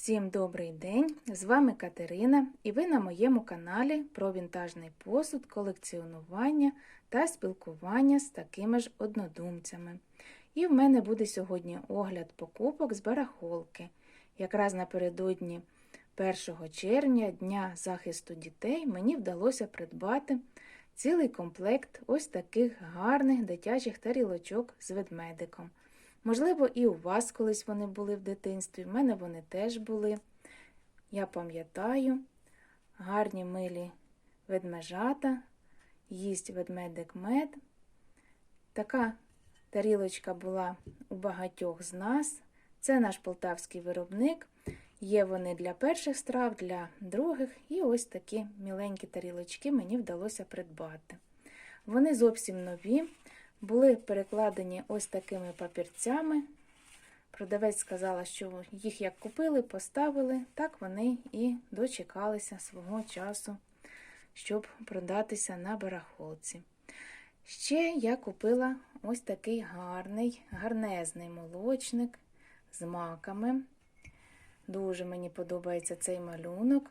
Всім добрий день! З вами Катерина і ви на моєму каналі про вінтажний посуд, колекціонування та спілкування з такими ж однодумцями. І в мене буде сьогодні огляд покупок з барахолки. Якраз напередодні 1 червня, Дня захисту дітей, мені вдалося придбати цілий комплект ось таких гарних дитячих тарілочок з ведмедиком. Можливо, і у вас колись вони були в дитинстві, в мене вони теж були. Я пам'ятаю, гарні милі ведмежата, їсть ведмедик мед. Така тарілочка була у багатьох з нас. Це наш полтавський виробник. Є вони для перших страв, для других, і ось такі міленькі тарілочки мені вдалося придбати. Вони зовсім нові були перекладені ось такими папірцями. Продавець сказала, що їх як купили, поставили, так вони і дочекалися свого часу, щоб продатися на барахолці. Ще я купила ось такий гарний, гарнезний молочник з маками. Дуже мені подобається цей малюнок.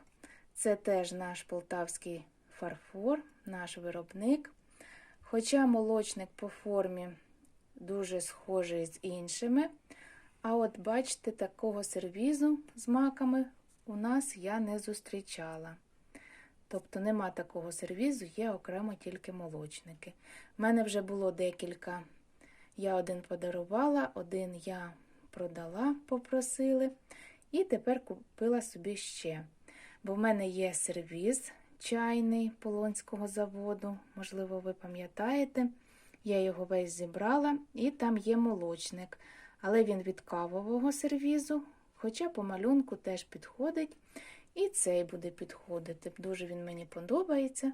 Це теж наш полтавський фарфор, наш виробник. Хоча молочник по формі дуже схожий з іншими, а от бачите, такого сервізу з маками у нас я не зустрічала. Тобто нема такого сервізу, є окремо тільки молочники. У мене вже було декілька. Я один подарувала, один я продала, попросили, і тепер купила собі ще. Бо в мене є сервіз чайний Полонського заводу, можливо, ви пам'ятаєте. Я його весь зібрала, і там є молочник. Але він від кавового сервізу, хоча по малюнку теж підходить. І цей буде підходити. Дуже він мені подобається.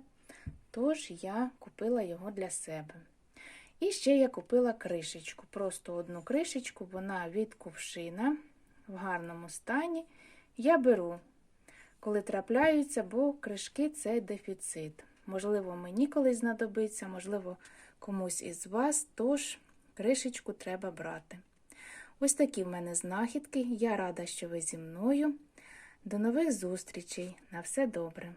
Тож я купила його для себе. І ще я купила кришечку. Просто одну кришечку, вона від кувшина в гарному стані. Я беру коли трапляються, бо кришки це дефіцит. Можливо, мені колись знадобиться, можливо, комусь із вас, тож кришечку треба брати. Ось такі в мене знахідки. Я рада, що ви зі мною. До нових зустрічей. На все добре!